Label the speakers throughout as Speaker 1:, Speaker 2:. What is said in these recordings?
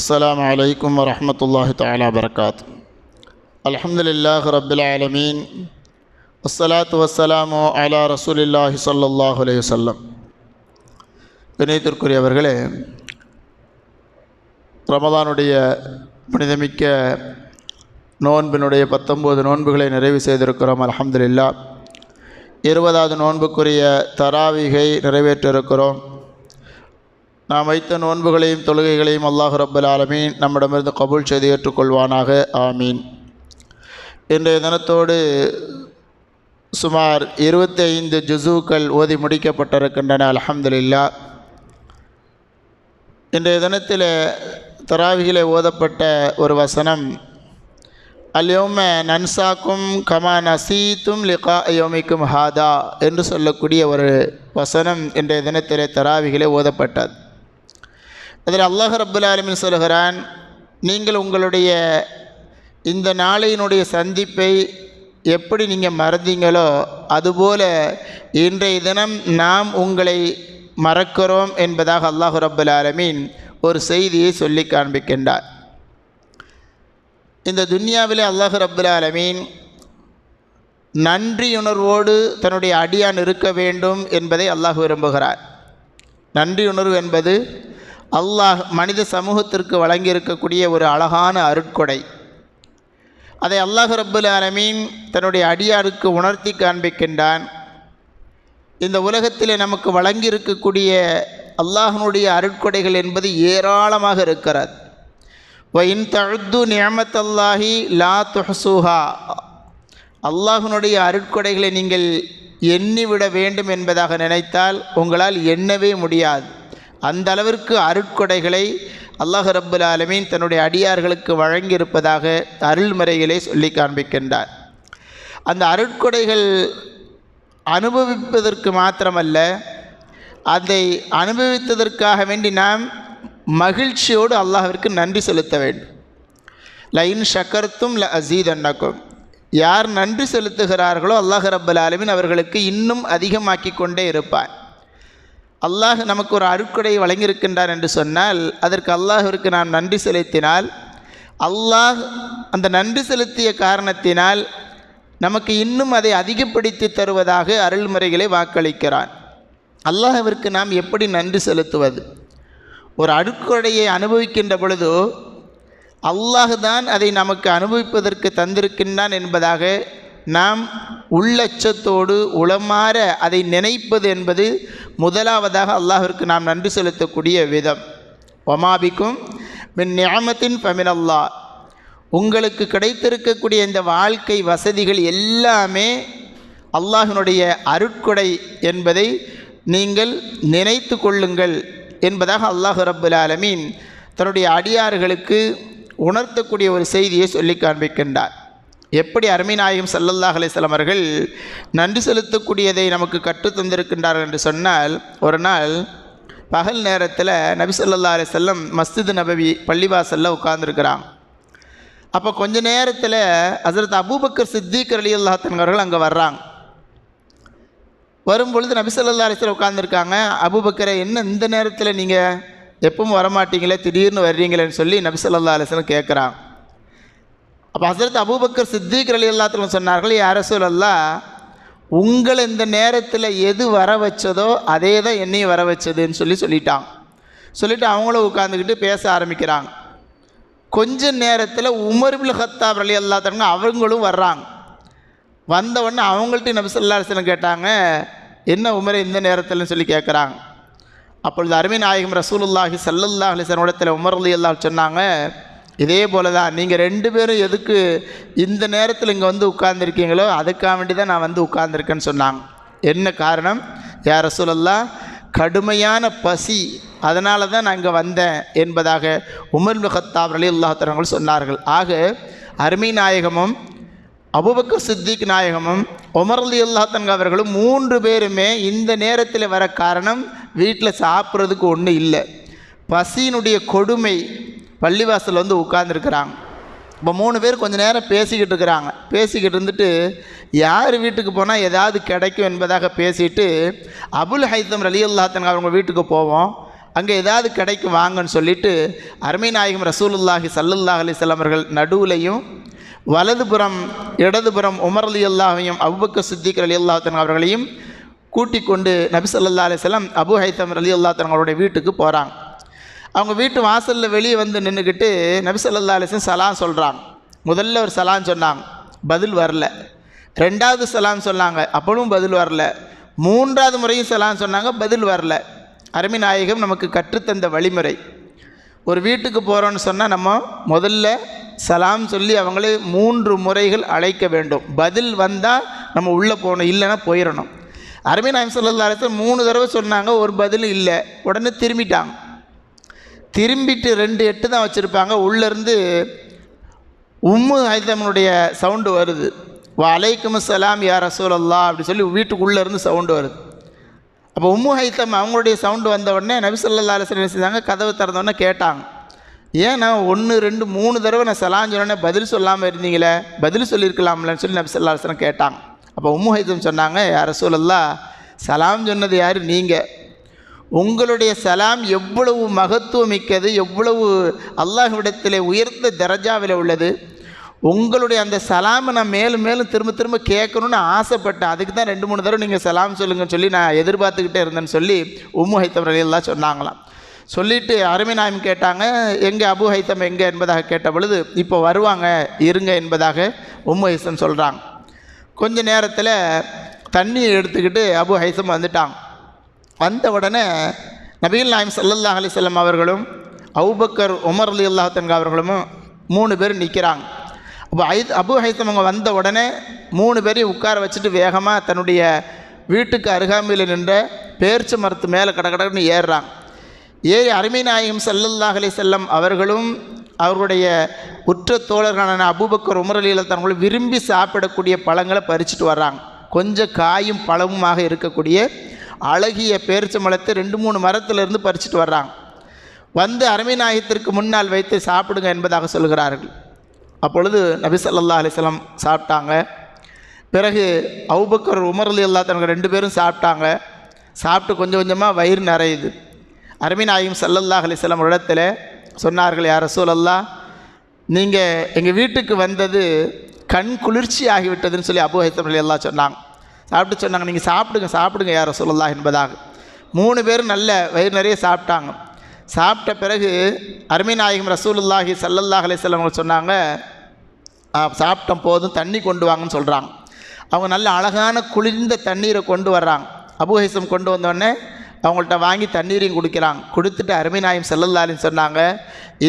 Speaker 1: السلام عليكم ورحمة الله تعالى وبركاته الحمد لله رب العالمين والصلاة والسلام على رسول الله صلى الله عليه وسلم இணையத்திற்குரியவர்களே ரமதானுடைய புனிதமிக்க நோன்பினுடைய பத்தொம்போது நோன்புகளை நிறைவு செய்திருக்கிறோம் அல்ஹம்துலில்லா இருபதாவது நோன்புக்குரிய தராவிகை நிறைவேற்றிருக்கிறோம் நாம் வைத்த நோன்புகளையும் தொழுகைகளையும் அல்லாஹ் ரப்பல் ஆலமீன் நம்மிடமிருந்து கபூல் செய்து ஏற்றுக்கொள்வானாக. ஆமீன். இன்றைய தினத்தோடு சுமார் இருபத்தி ஐந்து ஜுசூக்கள் ஓதி முடிக்கப்பட்டிருக்கின்றன அலமதுல்லா இன்றைய தினத்தில் தராவிகிலே ஓதப்பட்ட ஒரு வசனம் அல்யோம நன்சாக்கும் கமா நசீத்தும் லிகா யோமிக்கும் ஹாதா என்று சொல்லக்கூடிய ஒரு வசனம் இன்றைய தினத்திலே தராவிகிலே ஓதப்பட்டது. அதில் அல்லாஹ் ரப்புல் ஆலமின் சொல்கிறான் நீங்கள் உங்களுடைய இந்த நாளையினுடைய சந்திப்பை எப்படி நீங்கள் மறந்தீங்களோ அதுபோல இன்றைய தினம் நாம் உங்களை மறக்கிறோம் என்பதாக அல்லாஹு ரப்புல் ஆலமீன் ஒரு செய்தியை சொல்லி காண்பிக்கின்றார். இந்த துன்யாவிலே அல்லாஹு ரப்புல் ஆலமீன் நன்றியுணர்வோடு தன்னுடைய அடியான் இருக்க வேண்டும் என்பதை அல்லாஹ் விரும்புகிறார். நன்றியுணர்வு என்பது அல்லாஹ் மனித சமூகத்திற்கு வழங்கியிருக்கக்கூடிய ஒரு அழகான அருட்கொடை. அதை அல்லாஹ் ரப்புல் ஆலமீன் தன்னுடைய அடியாருக்கு உணர்த்தி காண்பிக்கின்றான். இந்த உலகத்தில் நமக்கு வழங்கியிருக்கக்கூடிய அல்லாஹனுடைய அருட்கொடைகள் என்பது ஏராளமாக இருக்கிறது. வ இன் தழுத்து நியமத்தல்லாஹி லா துஹசூஹா. அல்லாஹனுடைய அருட்கொடைகளை நீங்கள் எண்ணிவிட வேண்டும் என்பதாக நினைத்தால் உங்களால் எண்ணவே முடியாது. அந்த அளவிற்கு அருட்கொடைகளை அல்லாஹ் ரப்புல் ஆலமீன் தன்னுடைய அடியார்களுக்கு வழங்கியிருப்பதாக அருள்முறைகளை சொல்லி காண்பிக்கின்றார். அந்த அருட்கொடைகள் அனுபவிப்பதற்கு மாத்திரமல்ல அதை அனுபவித்ததற்காக வேண்டி நாம் மகிழ்ச்சியோடு அல்லாஹிற்கு நன்றி செலுத்த வேண்டும். லைன் ஷக்கர்த்தும் ல அசீத் அன்னக்கும் யார் நன்றி செலுத்துகிறார்களோ அல்லாஹ் ரப்பல் ஆலமின் அவர்களுக்கு இன்னும் அதிகமாக்கி கொண்டே இருப்பார். அல்லாஹ் நமக்கு ஒரு அருக்குடை வழங்கியிருக்கின்றார் என்று சொன்னால் அதற்கு அல்லாஹிற்கு நாம் நன்றி செலுத்தினால் அல்லாஹ் அந்த நன்றி செலுத்திய காரணத்தினால் நமக்கு இன்னும் அதை அதிகப்படுத்தி தருவதாக அருள்முறைகளை வாக்களிக்கிறான். அல்லாஹிற்கு நாம் எப்படி நன்றி செலுத்துவது? ஒரு அடுக்கொடையை அனுபவிக்கின்ற பொழுது அல்லாஹ் தான் அதை நமக்கு அனுபவிப்பதற்கு தந்திருக்கின்றான் என்பதாக நாம் உள்ளச்சத்தோடு உளமாற அதை நினைப்பது என்பது முதலாவதாக அல்லாஹிற்கு நாம் நன்றி செலுத்தக்கூடிய விதம். ஒமாபிக்கும் மின் ஞாமத்தின் பமின் உங்களுக்கு கிடைத்திருக்கக்கூடிய இந்த வாழ்க்கை வசதிகள் எல்லாமே அல்லாஹினுடைய அருட்கொடை என்பதை நீங்கள் நினைத்து கொள்ளுங்கள் என்பதாக அல்லாஹு ரப்புல் ஆலமீன் தன்னுடைய அடியார்களுக்கு உணர்த்தக்கூடிய ஒரு செய்தியை சொல்லி காண்பிக்கின்றார். எப்படி அருமைநாயகம் சல்லல்லாஹ் அலிஸ்லாம் அவர்கள் நன்றி செலுத்தக்கூடியதை நமக்கு கற்றுத்தந்திருக்கின்றார்கள் என்று சொன்னால் ஒரு நாள் பகல் நேரத்தில் நபி சொல்லல்லா அலிசல்லம் மஸ்ஜித் நபவி பள்ளிவாசலில் உட்கார்ந்துருக்கிறான். அப்போ கொஞ்ச நேரத்தில் ஹசரத் அபூபக்கர் சித்திக் அலி அல்லாத்தன்கவர்கள் அங்கே வர்றாங்க. வரும்பொழுது நபிசல்லா அலிஸ்ல உட்காந்துருக்காங்க அபுபக்கரை என்ன இந்த நேரத்தில் நீங்கள் எப்பவும் வரமாட்டீங்களே? திடீர்னு வர்றீங்களேன்னு சொல்லி நபிசல்லா அலிஸ்லம் கேட்குறான் அப்போ ஹசரத் அபூபக்கர் சித்திக் அலி அல்லாத்தன் சொன்னார்கள் யார அல்லா உங்களை இந்த நேரத்தில் எது வர வச்சதோ அதே தான் என்னையும் வர வச்சதுன்னு சொல்லி சொல்லிட்டாங்க. சொல்லிவிட்டு அவங்களும் உட்காந்துக்கிட்டு பேச ஆரம்பிக்கிறாங்க. கொஞ்ச நேரத்தில் உமர்பில் ஹத்தாப் அலி அல்லாத்தவங்க அவங்களும் வர்றாங்க. வந்த உடனே அவங்கள்ட்ட நபிசல்லா கேட்டாங்க என்ன உமரை இந்த நேரத்தில்னு சொல்லி கேட்குறாங்க அப்பொழுது அருமை நாயகம் ரசூலுல்லாஹி சல்லல்லா அலிசனோடத்தில் உமர் அலி அல்லா சொன்னாங்க இதே போல தான் நீங்கள் ரெண்டு பேரும் எதுக்கு இந்த நேரத்தில் இங்கே வந்து உட்கார்ந்துருக்கீங்களோ அதுக்காக வேண்டி தான் நான் வந்து உட்கார்ந்துருக்கேன்னு சொன்னாங்க. என்ன காரணம்? யார சொல்லலாம் கடுமையான பசி அதனால தான் நான் இங்கே வந்தேன் என்பதாக உமர் முகத்தாப் அலி அல்லாத்தவர்கள் சொன்னார்கள். ஆக அருமை நாயகமும் அபுபக்கர் சித்திக் நாயகமும் உமர் அலி அல்லாத்தன் அவர்களும் மூன்று பேருமே இந்த நேரத்தில் வர காரணம் வீட்டில் சாப்பிட்றதுக்கு ஒன்றும் இல்லை. பசியினுடைய கொடுமை பள்ளிவாசல் வந்து உட்கார்ந்துருக்குறாங்க. இப்போ மூணு பேர் கொஞ்சம் நேரம் பேசிக்கிட்டு இருக்கிறாங்க. பேசிக்கிட்டு இருந்துட்டு யார் வீட்டுக்கு போனால் ஏதாவது கிடைக்கும் என்பதாக பேசிட்டு அபுல் ஹைத்தம் ரலி அல்லாத்தன் அவங்க வீட்டுக்கு போவோம். அங்கே ஏதாவது கிடைக்கும் வாங்கன்னு சொல்லிட்டு அருமை நாயகம் ரசூலுல்லாஹி சல்லுல்லாஹ் அலிஸ்லாம் அவர்கள் நடுவுலையும் வலதுபுறம் இடதுபுறம் உமர் அலி அல்லாஹையும் அபுபக்க சித்திக் அலி அல்லாத்தன் அவர்களையும் கூட்டிக் கொண்டு நபி ஸல்லல்லாஹு அலிஸ்லாம் அபு ஹைத்தம் அலி அல்லாத்தன் அவருடைய வீட்டுக்கு போகிறாங்க அவங்க வீட்டு வாசலில் வெளியே வந்து நின்றுக்கிட்டு நபிசல்லா அலிசன் அலைஹி சலாம் சொல்கிறாங்க முதல்ல ஒரு சலான் சொன்னாங்க. பதில் வரல. ரெண்டாவது சலான் சொன்னாங்க. அப்பவும் பதில் வரல. மூன்றாவது முறையும் சலான் சொன்னாங்க. பதில் வரல. அருமை நாயகம் நமக்கு கற்றுத்தந்த வழிமுறை. ஒரு வீட்டுக்கு போகிறோன்னு சொன்னால் நம்ம முதல்ல சலாம் சொல்லி அவங்களே மூன்று முறைகள் அழைக்க வேண்டும். பதில் வந்தால் நம்ம உள்ளே போகணும் இல்லைன்னா போயிடணும். அருமை நாயம் சொல்லா மூணு தடவை சொன்னாங்க. ஒரு பதில் இல்லை. உடனே திரும்பிட்டாங்க. திரும்பிட்டு ரெண்டு எட்டு தான் வச்சுருப்பாங்க. உள்ளேருந்து உம்மு ஹைதமனுடைய சவுண்டு வருது. வா அலைக்கும் சலாம் யார் ரசூலல்லா அப்படி சொல்லி வீட்டுக்குள்ளே இருந்து சவுண்டு வருது. அப்போ உம்மு ஹைத்தம் அவங்களுடைய சவுண்டு வந்த உடனே நபிசல்லா ஸல்லல்லாஹு என்ன செஞ்சாங்க? கதவு திறந்தோடனே கேட்டாங்க. ஏன் நான் ஒன்று ரெண்டு மூணு தடவை நான் சலாம் சொன்னோடனே பதில் சொல்லாமல் இருந்தீங்களே பதில் சொல்லியிருக்கலாம்லன்னு சொல்லி நபிசல்லா ஸல்லல்லாஹு கேட்டாங்க. அப்போ உம்மு ஹைத்தம் சொன்னாங்க யார் ரசூலல்லா சலாம் சொன்னது யார்? நீங்கள் உங்களுடைய சலாம் எவ்வளவு மகத்துவமிக்கது எவ்வளவு அல்லாஹ்விடத்தில் உயர்ந்த தரஜாவில் உள்ளது. உங்களுடைய அந்த சலாமை நான் மேலும் மேலும் திரும்ப திரும்ப கேட்கணும்னு ஆசைப்பட்டேன். அதுக்கு தான் ரெண்டு மூணு தடவை நீங்கள் சலாம் சொல்லுங்கன்னு சொல்லி நான் எதிர்பார்த்துக்கிட்டே இருந்தேன்னு சொல்லி உம்மு ஹைத்தம் ரலியல்லாஹ் சொன்னாங்களாம். சொல்லிவிட்டு அருமை நாயம் கேட்டாங்க எங்கே அபு ஹைத்தம் எங்கே? என்பதாக கேட்ட பொழுது இப்போ வருவாங்க இருங்க என்பதாக உம்மு ஹைசம் சொல்கிறாங்க கொஞ்ச நேரத்தில் தண்ணியை எடுத்துக்கிட்டு அபு ஹைசம் வந்துட்டாங்க. வந்த உடனே நபீல் நாயம் சல்லல்லாஹ் அலிசல்லம் அவர்களும் அவுபக்கர் உமர் அலி அல்லாஹன்கா அவர்களும் மூணு பேர் நிற்கிறாங்க அப்போ ஐ அபு ஹைத்தம் அவங்க வந்த உடனே மூணு பேரையும் உட்கார வச்சுட்டு வேகமாக தன்னுடைய வீட்டுக்கு அருகாமையில் நின்ற பேர்ச்சி மரத்து மேலே கடகடன்னு ஏறுறாங்க. ஏறி அருமை நாயகம் சல்லல்லாஹ் அலி செல்லம் அவர்களும் அவருடைய உற்ற தோழர்களான அபுபக்கர் உமர் அலியில் தங்களும் விரும்பி சாப்பிடக்கூடிய பழங்களை பறிச்சுட்டு வர்றாங்க. கொஞ்சம் காயும் பழமுமாக இருக்கக்கூடிய அழகிய பேரிச்சம்பழத்தை ரெண்டு மூணு மரத்திலிருந்து பறிச்சுட்டு வர்றாங்க. வந்து அருமைநாயகத்திற்கு முன்னால் வைத்து சாப்பிடுங்க என்பதாக சொல்கிறார்கள். அப்பொழுது நபி ஸல்லல்லாஹு அலைஹி சாப்பிட்டாங்க. பிறகு அவுபக்கர் உமர்லி அல்லா தனக்கு ரெண்டு பேரும் சாப்பிட்டாங்க. சாப்பிட்டு கொஞ்சம் கொஞ்சமாக வயிறு நிறையுது. அருமிநாயகம் சல்லல்லாஹ் அலிஸ்லாம் ஒரு இடத்துல சொன்னார்கள் யார் ரசூலல்லா நீங்கள் எங்கள் வீட்டுக்கு வந்தது கண் குளிர்ச்சி ஆகிவிட்டதுன்னு சொல்லி அபு ஹைத்தம் அலி அல்லா சொன்னாங்க. சாப்பிட்டு சொன்னாங்க நீங்கள் சாப்பிடுங்க சாப்பிடுங்க யார சொல்லலா என்பதாக. மூணு பேரும் நல்ல வயிறு நிறைய சாப்பிட்டாங்க. சாப்பிட்ட பிறகு அருமை நாயகம் ரசூலுல்லாஹி சல்லல்லாஹ் அலிஸ்லாம் சொன்னாங்க சாப்பிட்டோம் போதும் தண்ணி கொண்டு வாங்கன்னு சொல்கிறாங்க அவங்க நல்ல அழகான குளிர்ந்த தண்ணீரை கொண்டு வர்றாங்க. அபுஹைசம் கொண்டு வந்தோடனே அவங்கள்ட்ட வாங்கி தண்ணீரையும் குடிக்கிறாங்க. கொடுத்துட்டு அருமை நாயம் செல்லல்லாலின்னு சொன்னாங்க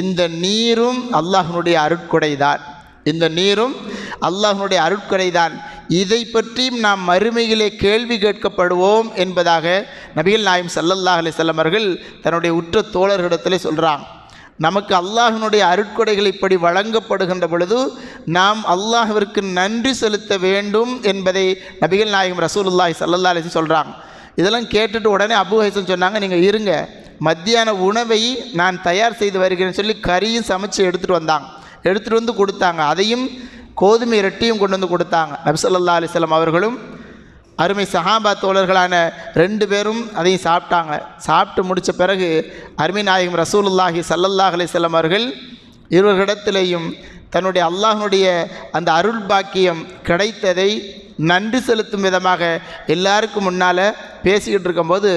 Speaker 1: இந்த நீரும் அல்லாஹனுடைய அருட்கொடை தான் இந்த நீரும் அல்லாஹனுடைய அருட்கொடை தான் இதை பற்றியும் நாம் மறுமையிலே கேள்வி கேட்கப்படுவோம் என்பதாக நபிகள் நாயம் சல்லல்லா அலி செல்லமர்கள் தன்னுடைய உற்ற தோழர்களிடத்திலே சொல்கிறாங்க நமக்கு அல்லாஹினுடைய அருட்கொடைகள் இப்படி வழங்கப்படுகின்ற பொழுது நாம் அல்லாஹிற்கு நன்றி செலுத்த வேண்டும் என்பதை நபிகள் நாயகம் ரசூலுல்லாஹி சல்லல்லா அலைஹி சொல்கிறாங்க இதெல்லாம் கேட்டுட்டு உடனே அபு ஹைசன் சொன்னாங்க நீங்கள் இருங்க மத்தியான உணவை நான் தயார் செய்து வருகிறேன்னு சொல்லி கறியும் சமைச்சு எடுத்துகிட்டு வந்தாங்க. எடுத்துகிட்டு வந்து கொடுத்தாங்க. அதையும் கோதுமை ரொட்டியும் கொண்டு வந்து கொடுத்தாங்க. நபிசல்லா அலிஸ்லாம் அவர்களும் அருமை சஹாபா தோழர்களான ரெண்டு பேரும் அதையும் சாப்பிட்டாங்க. சாப்பிட்டு முடித்த பிறகு அருமை நாயகம் ரசூலுல்லாஹி சல்லல்லாஹ் அலிஸ்லாம் அவர்கள் இருவர்களிடத்திலேயும் தன்னுடைய அல்லாஹனுடைய அந்த அருள் பாக்கியம் கிடைத்ததை நன்றி செலுத்தும் விதமாக எல்லாருக்கும் முன்னால் பேசிக்கிட்டு இருக்கும்போது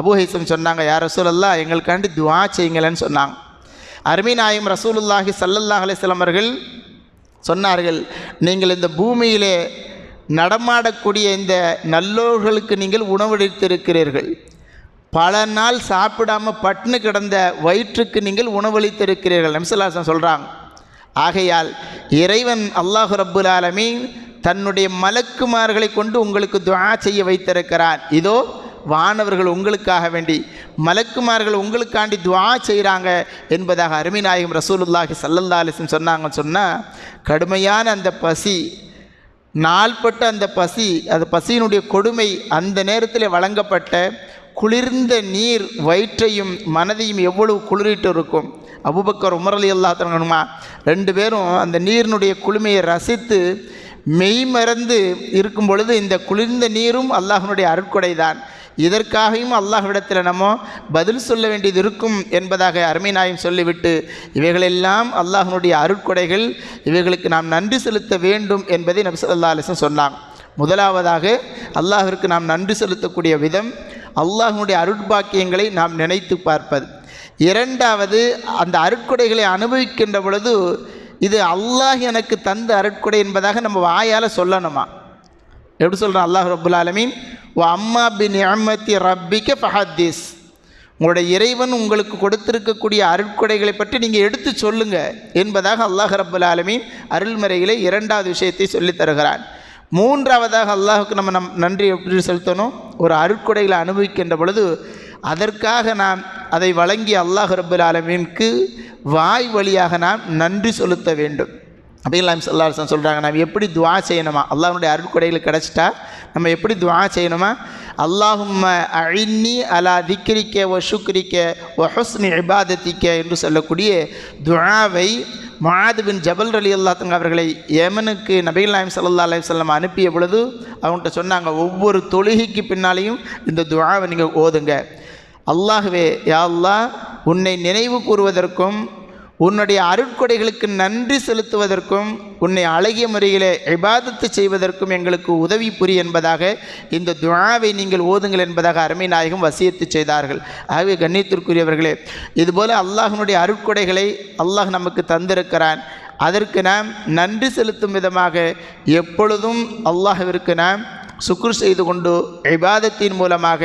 Speaker 1: அபுஹைசம் சொன்னாங்க யார் ரசூலல்லா எங்களுக்காண்டி துவா செய்யுங்களேன்னு சொன்னாங்க. அருமை நாயம் ரசூலுல்லாஹி சல்லல்லாஹ் அலைஹிஸ்ஸலாம் அவர்கள் சொன்னார்கள் நீங்கள் இந்த பூமியிலே நடமாடக்கூடிய இந்த நல்லோர்களுக்கு நீங்கள் உணவளித்திருக்கிறீர்கள். பல நாள் சாப்பிடாம பட்னு கிடந்த வயிற்றுக்கு நீங்கள் உணவளித்திருக்கிறீர்கள். நம்சலாசன் சொல்கிறாங்க ஆகையால் இறைவன் அல்லாஹ் ரப்புல் ஆலமீன் தன்னுடைய மலக்குமார்களை கொண்டு உங்களுக்கு துவா செய்ய வைத்திருக்கிறான். இதோ வானவர்கள் உங்களுக்காக வேண்டி மலக்குமார்கள் உங்களுக்காண்டி துவா செய்கிறாங்க என்பதாக அருமை நாயகம் ரசூலுல்லாஹி சல்லல்லா அலிஸ்லம் சொன்னாங்கன்னு சொன்னால் கடுமையான அந்த பசி நாள்பட்ட அந்த பசி அந்த பசியினுடைய கொடுமை அந்த நேரத்தில் வழங்கப்பட்ட குளிர்ந்த நீர் வயிற்றையும் மனதையும் எவ்வளவு குளிரிட்டு இருக்கும். அபுபக்கர் உமரலி அல்லாத்தனுமா ரெண்டு பேரும் அந்த நீரினுடைய குளுமையை ரசித்து மெய் மறந்து இருக்கும் பொழுது இந்த குளிர்ந்த நீரும் அல்லாஹனுடைய அருட்கொடை தான் இதற்காகவும் அல்லாஹ்விடத்தில் நம்ம பதில் சொல்ல வேண்டியது இருக்கும் என்பதாக அருமை நாயம் சொல்லிவிட்டு இவைகளெல்லாம் அல்லாஹனுடைய அருட்கொடைகள் இவைகளுக்கு நாம் நன்றி செலுத்த வேண்டும் என்பதை நபிசல்லா அலிசன் அலைஹி சொன்னாங்க முதலாவதாக அல்லாஹிற்கு நாம் நன்றி செலுத்தக்கூடிய விதம் அல்லாஹனுடைய அருட்பாக்கியங்களை நாம் நினைத்து பார்ப்பது. இரண்டாவது அந்த அருட்கொடைகளை அனுபவிக்கின்ற பொழுது இது அல்லாஹ் எனக்கு தந்த அருட்கொடை என்பதாக நம்ம வாயால் சொல்லணுமா? எப்படி சொல்கிறான் அல்லாஹ் ரபுல் ஆலமீன் ஓ அம்மா பின் அம்மத்தி ரப்பிக்க ஃபஹாத்தீஸ். உங்களுடைய இறைவன் உங்களுக்கு கொடுத்திருக்கக்கூடிய அருட்கொடைகளை பற்றி நீங்கள் எடுத்து சொல்லுங்கள் என்பதாக அல்லாஹ் ரபுல் ஆலமீன் அருள்மறையிலே இரண்டாவது விஷயத்தை சொல்லித் தருகிறான் மூன்றாவதாக அல்லாஹுக்கு நம்ம நம் நன்றி எப்படி செலுத்தணும்? ஒரு அருட்கொடைகளை அனுபவிக்கின்ற பொழுது அதற்காக நாம் அதை வழங்கி அல்லாஹ் ரபுல் ஆலமீனுக்கு வாய் வழியாக நாம் நன்றி செலுத்த வேண்டும். அப்படிலாம் சொல்லாசன் சொல்கிறாங்க நம்ம எப்படி துவா செய்யணுமா? அல்லாஹனுடைய அருட்கொடைகள் கிடச்சிட்டா நம்ம எப்படி துவா செய்யணுமா? அல்லாஹும் அழின்னி அலா திக்ரிக்க ஒ சுக்ரிக்க ஒ ஹுஸ்னி இபாதத்திக்க என்று சொல்லக்கூடிய துவாவை மாதுபின் ஜபல் அலி அல்லாத்தங்க அவர்களை யமனுக்கு நபிகள் நாயம் சல்லா அலைஹி வஸல்லம் அனுப்பிய பொழுது அவங்கள்ட்ட சொன்னாங்க ஒவ்வொரு தொழுகைக்கு பின்னாலேயும் இந்த துவாவை நீங்கள் ஓதுங்க. அல்லாஹ்வே யாழ்லா அல்லாஹ் உன்னை நினைவு கூறுவதற்கும் உன்னுடைய அருட்கொடைகளுக்கு நன்றி செலுத்துவதற்கும் உன்னை அழகிய முறையிலே இபாதத்து செய்வதற்கும் எங்களுக்கு உதவி புரி என்பதாக இந்த துழாவை நீங்கள் ஓதுங்கள் என்பதாக அருமை நாயகம் வசியத்து செய்தார்கள். ஆகவே கண்ணியத்திற்குரியவர்களே இதுபோல் அல்லாஹனுடைய அருட்கொடைகளை அல்லாஹ் நமக்கு தந்திருக்கிறான். அதற்கு நாம் நன்றி செலுத்தும் விதமாக எப்பொழுதும் அல்லாஹ்விற்கு நாம் சுக்குர் செய்து கொண்டு இபாதத்தின் மூலமாக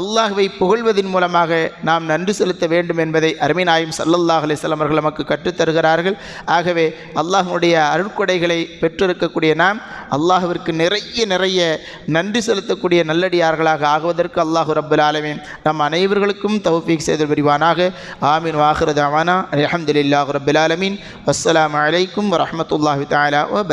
Speaker 1: அல்லாஹுவை புகழ்வதின் மூலமாக நாம் நன்றி செலுத்த வேண்டும் என்பதை அருமை நாயும் சல்லல்லாஹ் அலிஸ்லாம் அவர்கள் நமக்கு கற்றுத்தருகிறார்கள் ஆகவே அல்லாஹனுடைய அருட்கொடைகளை பெற்றிருக்கக்கூடிய நாம் அல்லாஹுவிற்கு நிறைய நிறைய நன்றி செலுத்தக்கூடிய நல்லடியார்களாக ஆகுவதற்கு அல்லாஹு ரப்புல் ஆலமீன் நம் அனைவர்களுக்கும் தௌஃபீக் செய்து புரிவானாக ஆமீன். வாஹிரத் அவானா அலமதுல்லாஹ் ரபுல் ஆலமீன். அஸ்லாம் அலைக்கும் வரமத்துல்லாஹி தாலா வ